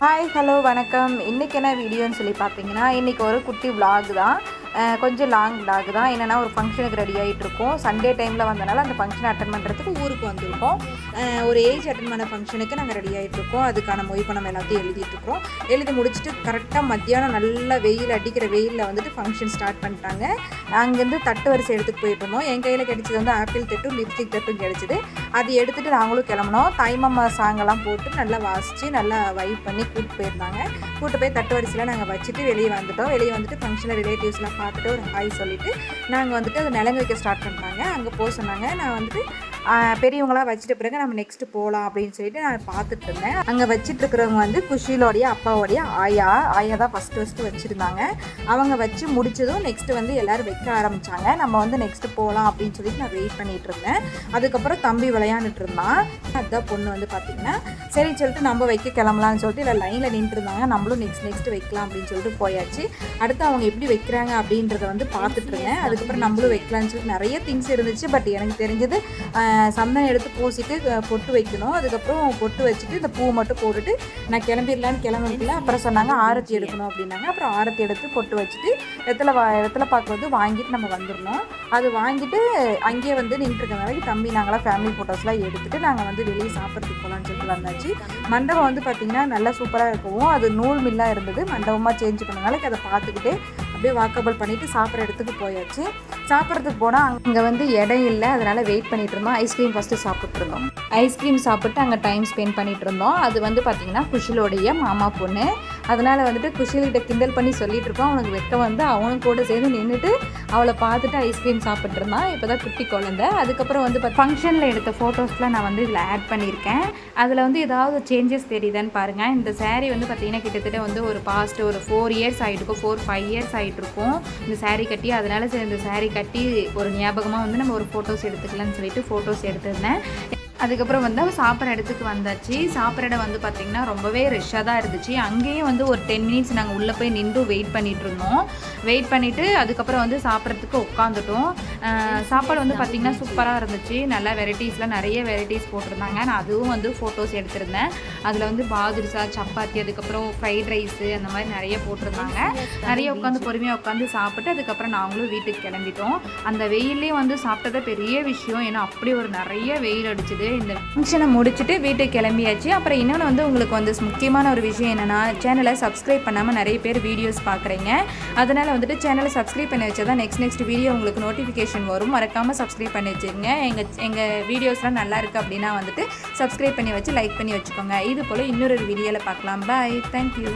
Hi hello வணக்கம். இன்றைக்கி என்ன வீடியோன்னு சொல்லி பார்த்தீங்கன்னா இன்றைக்கி ஒரு குட்டி விலாக் தான். கொஞ்சம் லாங் லாக் தான். என்னென்னா ஒரு ஃபங்க்ஷனுக்கு ரெடி ஆகிட்டு இருக்கோம் சண்டே டைமில் வந்தனால அந்த ஃபங்க்ஷன் அட்டன் பண்ணுறதுக்கு ஊருக்கு வந்திருக்கோம். ஒரு ஏஜ் அட்டன் பண்ண ஃபங்க்ஷனுக்கு நாங்கள் ரெடி ஆகிட்ருக்கோம் அதுக்கான மொய் பணம் எல்லாத்தையும் எழுதிட்டுருக்கோம் எழுதி முடிச்சுட்டு கரெக்டாக மத்தியானம் நல்ல வெயில் அடிக்கிற வெயிலில் வந்துட்டு ஃபங்க்ஷன் ஸ்டார்ட் பண்ணிட்டாங்க. அங்கேருந்து தட்டு வரிசை எடுத்துகிட்டு போயிட்டு இருந்தோம். என் கையில் கிடைச்சது வந்து ஆப்பிள் தட்டும் லிப்ஸ்டிக் தட்டும் கிடச்சிது. அது எடுத்துகிட்டு நாங்களும் கிளம்புனோம். தாய்மாமா சாங்கெல்லாம் போட்டு நல்லா வாசித்து நல்லா வைப் பண்ணி கூப்பிட்டு போயிருந்தாங்க. கூப்பிட்டு போய் தட்டு வரிசையில் நாங்கள் வச்சுட்டு வெளியே வந்துட்டோம். வெளியே வந்துட்டு ஃபங்க்ஷனில் ரிலேட்டிவ்ஸ்லாம் பார்த்துட்டு ஒரு ஹாய் சொல்லிவிட்டு நாங்கள் வந்துட்டு அதை நிலங்கு வைக்க ஸ்டார்ட் பண்ணிட்டாங்க. அங்கே போக சொன்னாங்க. நான் வந்துட்டு பெரியவங்களாம் வச்சுட்ட பிறகு நம்ம நெக்ஸ்ட்டு போகலாம் அப்படின்னு சொல்லிட்டு நான் பார்த்துட்டு இருந்தேன். அங்கே வச்சுட்டு இருக்கிறவங்க வந்து குஷிலோடைய அப்பாவோடைய ஆயா. ஆயா தான் ஃபஸ்ட்டு ஃபஸ்ட்டு வச்சுருந்தாங்க. அவங்க வச்சு முடிச்சதும் நெக்ஸ்ட்டு வந்து எல்லோரும் வைக்க ஆரம்பித்தாங்க நம்ம வந்து நெக்ஸ்ட்டு போகலாம் அப்படின்னு சொல்லிட்டு நான் வெயிட் பண்ணிகிட்டு இருந்தேன். அதுக்கப்புறம் தம்பி விளையாண்டுட்டு இருந்தான். அதுதான் பொண்ணு வந்து பார்த்திங்கன்னா சரி சொல்லிட்டு நம்ம வைக்க கிளம்பலாம்னு சொல்லிட்டு இல்லை லைனில் நின்றுட்டு இருந்தாங்க. நம்மளும் நெக்ஸ்ட் நெக்ஸ்ட் வைக்கலாம் அப்படின்னு சொல்லிட்டு போயாச்சு. அடுத்து அவங்க எப்படி வைக்கிறாங்க அப்படின்றத வந்து பார்த்துட்டு இருந்தேன். அதுக்கப்புறம் நம்மளும் வைக்கலாம்னு சொல்லிட்டு நிறைய திங்ஸ் இருந்துச்சு. பட் எனக்கு தெரிஞ்சது சந்தனம் எடுத்து பூசிட்டு பொட்டு வைக்கணும். அதுக்கப்புறம் பொட்டு வச்சுட்டு இந்த பூ மட்டும் போட்டுட்டு நான் கிளம்பிடலான்னு கிளம்பிக்கல அப்புறம் சொன்னாங்க ஆரத்தி எடுக்கணும் அப்படின்னாங்க. அப்புறம் ஆரத்தி எடுத்து பொட்டு வச்சுட்டு இடத்துல வா இடத்துல பாக்கு வந்து வாங்கிட்டு நம்ம வந்துடணும். அது வாங்கிட்டு அங்கேயே வந்து நின்றுருக்கனால தம்பி நாங்களாம் ஃபேமிலி ஃபோட்டோஸ்லாம் எடுத்துகிட்டு நாங்கள் வந்து வெளியே சாப்பிட்றதுக்கு போகலான்னு சொல்லிட்டு வந்தாச்சு. மண்டபம் வந்து பார்த்திங்கன்னா நல்லா சூப்பராக இருக்கவும் அது நூல் மில்லாக இருந்தது. மண்டபமாக சேஞ்ச் பண்ணனால அதை பார்த்துக்கிட்டே அப்படியே வாக்கபிள் பண்ணிவிட்டு சாப்பிட்ற இடத்துக்கு போயாச்சு. சாப்பிட்றதுக்கு போனால் அங்கே வந்து இடம் இல்லை அதனால் வெயிட் பண்ணிட்டு இருந்தோம். ஐஸ்கிரீம் ஃபஸ்ட்டு சாப்பிட்டு இருந்தோம். ஐஸ்கிரீம் சாப்பிட்டு அங்கே டைம் ஸ்பெண்ட் பண்ணிட்டு இருந்தோம். அது வந்து பார்த்திங்கன்னா குஷிலோடைய மாமா பொண்ணு. அதனால் வந்துட்டு குஷிலிட்ட கிண்டல் பண்ணி சொல்லிட்டு இருப்போம் அவனுக்கு வெக்க வந்து அவனும் கூட சேர்ந்து நின்றுட்டு அவளை பார்த்துட்டு ஐஸ்கிரீம் சாப்பிட்டு இருந்தான் இப்போ தான் குட்டி குழந்தை. அதுக்கப்புறம் வந்து ஃபங்க்ஷனில் எடுத்த ஃபோட்டோஸ்லாம் நான் வந்து இதில் ஆட் பண்ணியிருக்கேன். அதில் வந்து ஏதாவது சேஞ்சஸ் தெரியுதான்னு பாருங்கள் இந்த சேரீ வந்து பார்த்திங்கன்னா கிட்டத்தட்ட வந்து ஒரு பாஸ்ட் ஒரு ஃபோர் இயர்ஸ் ஆகிட்டுருக்கும் ஃபோர் ஃபைவ் இயர்ஸ் ஆகிட்டுருக்கும் இந்த சேரீ கட்டி அதனால சரி இந்த சேரீ கட்டி ஒரு ஞாபகமாக வந்து நம்ம ஒரு ஃபோட்டோஸ் எடுத்துக்கலாம்னு சொல்லிட்டு ஃபோட்டோஸ் எடுத்திருந்தேன். அதுக்கப்புறம் வந்து அவள் சாப்பிட்ற இடத்துக்கு வந்தாச்சு. சாப்பிட்ற இடம் வந்து பார்த்திங்கன்னா ரொம்பவே ரஷ்ஷாக தான் இருந்துச்சு. அங்கேயும் வந்து ஒரு டென் மினிட்ஸ் நாங்கள் உள்ளே போய் நின்று வெயிட் பண்ணிட்டு இருந்தோம். வெயிட் பண்ணிவிட்டு அதுக்கப்புறம் வந்து சாப்பிட்றதுக்கு உட்காந்துட்டோம் சாப்பாடு வந்து பார்த்திங்கன்னா சூப்பராக இருந்துச்சு. நல்லா வெரைட்டிஸ்லாம் நிறைய வெரைட்டிஸ் போட்டிருந்தாங்க. நான் அதுவும் வந்து ஃபோட்டோஸ் எடுத்திருந்தேன். அதில் வந்து பாதுரிசா சப்பாத்தி அதுக்கப்புறம் ஃப்ரைட் ரைஸு அந்த மாதிரி நிறைய போட்டிருந்தாங்க. நிறைய உட்காந்து பொறுமையாக உட்காந்து சாப்பிட்டு அதுக்கப்புறம் நாங்களும் வீட்டுக்கு கிளம்பிட்டோம். அந்த வெயிலே வந்து சாப்பிட்டதே பெரிய விஷயம். ஏன்னா அப்படி ஒரு நிறைய வெயில் அடிச்சுது. இந்த ஃபங்க்ஷனை முடிச்சுட்டு வீட்டுக்கு கிளம்பியாச்சு. அப்புறம் இன்னொன்று வந்து உங்களுக்கு வந்து முக்கியமான ஒரு விஷயம் என்னென்னா சேனலை சப்ஸ்கிரைப் பண்ணாமல் நிறைய பேர் வீடியோஸ் பார்க்குறீங்க. அதனால் வந்துட்டு சேனலை சப்ஸ்கிரைப் பண்ணி வச்சா தான் நெக்ஸ்ட் நெக்ஸ்ட் வீடியோ உங்களுக்கு நோட்டிஃபிகேஷன் வரும். மறக்காமல் சப்ஸ்கிரைப் பண்ணி வச்சுருங்க. எங்கள் எங்கள் வீடியோஸ்லாம் நல்லா இருக்குது அப்படின்னா வந்துட்டு சப்ஸ்கிரைப் பண்ணி வச்சு லைக் பண்ணி வச்சுக்கோங்க. இது போல் இன்னொரு வீடியோவில் பார்க்கலாம். Bye thank you